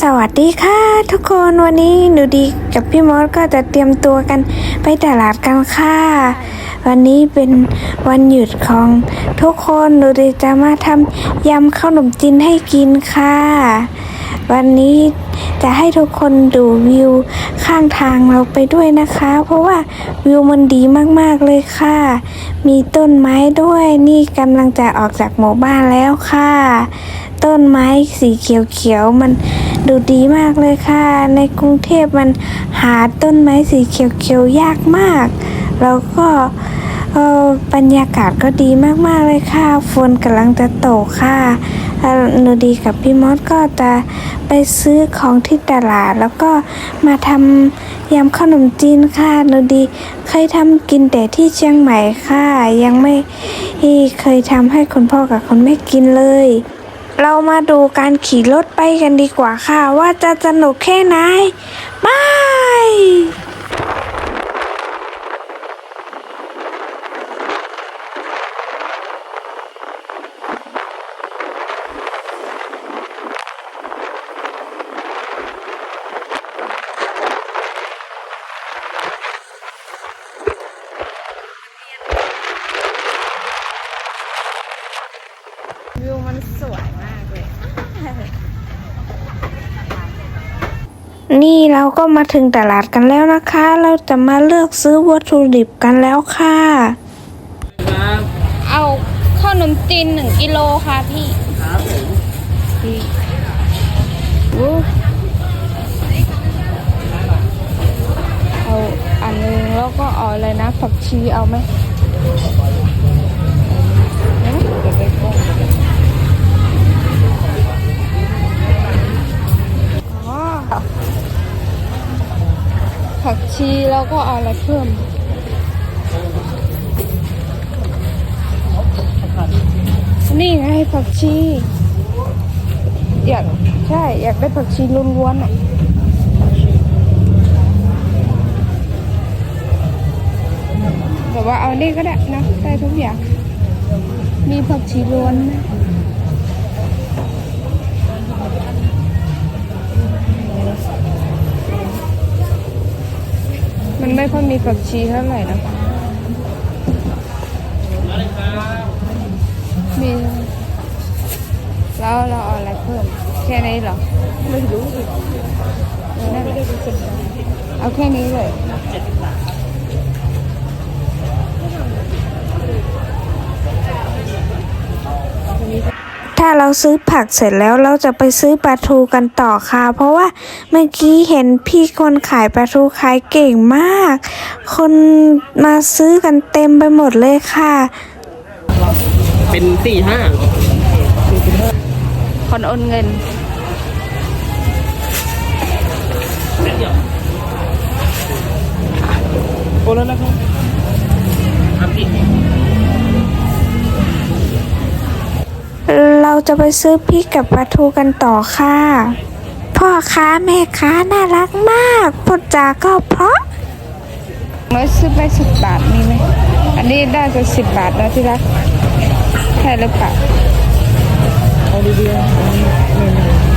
สวัสดีค่ะทุกคนวันนี้หนูดีกับพี่มอสก็จะเตรียมตัวกันไปตลาดกันค่ะ วันนี้เป็นวันหยุดของทุกคนหนูดีจะมาทำยำข้าวหนมจีนให้กินค่ะ วันนี้จะให้ทุกคนดูวิวข้างทางเราไปด้วยนะคะ เพราะว่าวิวมันดีมากๆเลยค่ะ มีต้นไม้ด้วยนี่กำลังจะออกจากหมู่บ้านแล้วค่ะ ต้นไม้สีเขียวๆมัน ดูดีมากเลยค่ะ ในกรุงเทพมันหาต้นไม้สีเขียวๆยากมาก แล้วก็บรรยากาศก็ดีมากๆเลยค่ะ ฝนกำลังจะตกค่ะหนูดีกับพี่มอสก็จะไปซื้อของที่ตลาด แล้วก็มาทำยำขนมจีนค่ะหนูดีเคยทำกินแต่ที่เชียงใหม่ค่ะ ยังไม่เคยทำให้คุณพ่อกับคุณแม่กินเลย เรามาดูการขี่รถไปกันดีกว่าค่ะ ว่าจะสนุกแค่ไหนบาย วิวมันสวยมากเลย นี่เราก็มาถึงตลาดกันแล้วนะคะ เราจะมาเลือกซื้อวัตถุดิบกันแล้วค่ะเอาข้าวนมจีนหนึ่งกิโลค่ะพี่พี่อู้เอาอันนึงแล้วก็เอาอะไรนะผักชีเอาไหม ผักชีแล้วก็เอาอะไรเพิ่มนี่ไงผักชี อยากใช่ อยากได้ผักชีล้วนๆอะแต่ว่าเอานี่ก็ได้นะได้ทุกอย่าง มีผักชีล้วนนะ มันไม่ค่อยมีผักชีเท่าไหร่นะมีแล้วเราเอาอะไรเพิ่ม แค่นี้เหรอ ไม่รู้ดินั่นแหละเอาแค่นี้เลย ถ้าเราซื้อผักเสร็จแล้วเราจะไปซื้อปลาทูกันต่อค่ะ เพราะว่าเมื่อกี้เห็นพี่คนขายปลาทูขายเก่งมาก คนมาซื้อกันเต็มไปหมดเลยค่ะ เป็นสี่ห้าคนโอนเงิน โอ้แล้วนะครับครับ เราจะไปซื้อพริกกับปลาทูกันต่อค่ะ พ่อค้าแม่ค้าน่ารักมากพูดจาก็เพราะน้อยซื้อไปสิบบาทมีไหมอันนี้ได้จะสิบบาทแล้วที่รักใช่หรือเปล่าเอาดีๆ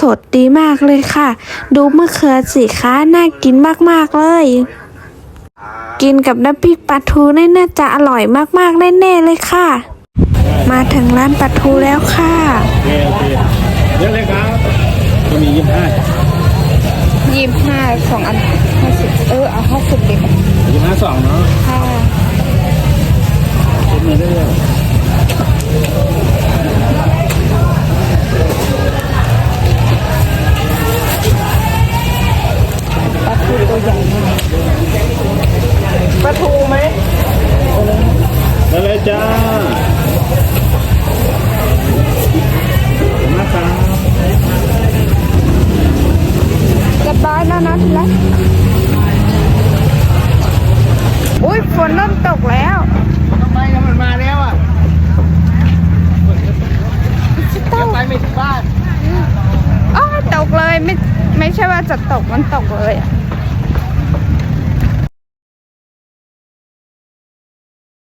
สดดีมากเลยค่ะ ดูมะเขือสีค้าน่ากินมากๆเลย กินกับน้ำพริกปลาทูนี่น่าจะอร่อยมากๆแน่ๆเลยค่ะ มาถึงร้านปลาทูแล้วค่ะโอเคโอเคเยอะเลยครับก็มียี่สิบห้ายี่สิบห้าสองอันห้าสิบเออเอาห้า จ้าบายบร้แล้วนะทีละอุ้ยฝนเริ่มตกแล้วทำไมแล้วมันมาแล้วอะจะตกไปไม่ถึงบ้านอ๋อตกเลยไม่ไม่ใช่ว่าจะตกมันตกเลยอะ